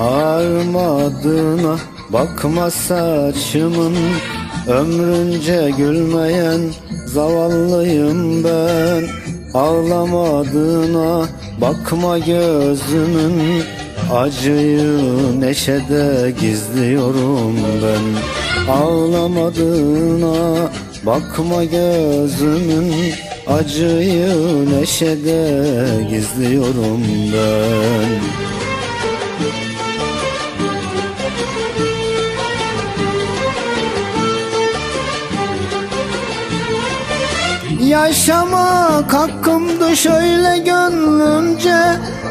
Ağarmadığına bakma saçımın Ömrünce gülmeyen zavallıyım ben. Ağlamadığına bakma gözümün Acıyı neşede gizliyorum ben. Ağlamadığına bakma gözümün Acıyı neşede gizliyorum ben Yaşamak hakkımdı şöyle gönlümce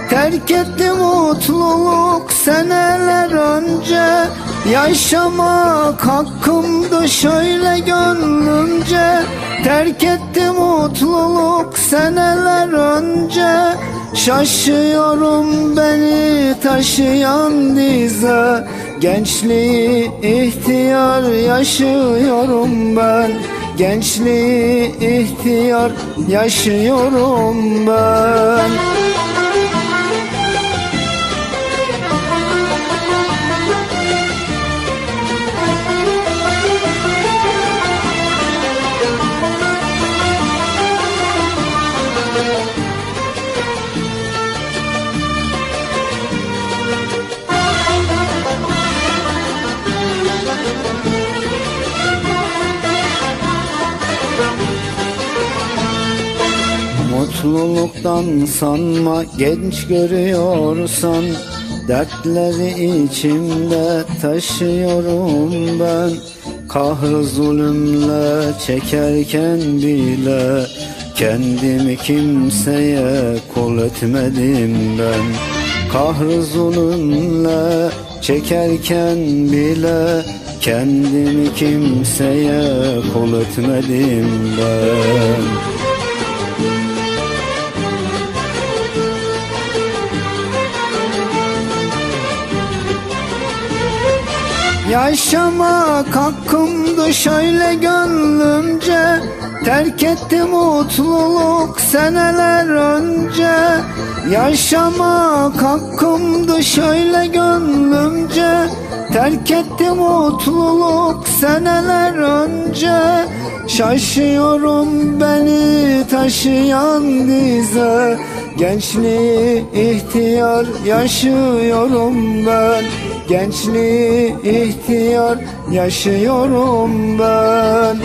Terk etti mutluluk seneler önce. Yaşamak hakkımdı şöyle gönlümce Terk etti mutluluk seneler önce. Şaşıyorum beni taşıyan dize. Gençliği ihtiyar yaşıyorum ben Gençliği ihtiyar yaşıyorum ben Mutluluktan sanma genç görüyorsan. Dertleri içimde taşıyorum ben. Kahrı zulümle çekerken bile Kendimi kimseye kul etmedim ben. Kahrı zulümle çekerken bile Kendimi kimseye kul etmedim ben Yaşamak hakkımdı şöyle gönlümce. Terk etti mutluluk seneler önce. Yaşamak hakkımdı şöyle gönlümce. Terk etti mutluluk seneler önce. Şaşıyorum beni taşıyan dize. Gençliği ihtiyar yaşıyorum ben Gençliği ihtiyar yaşıyorum ben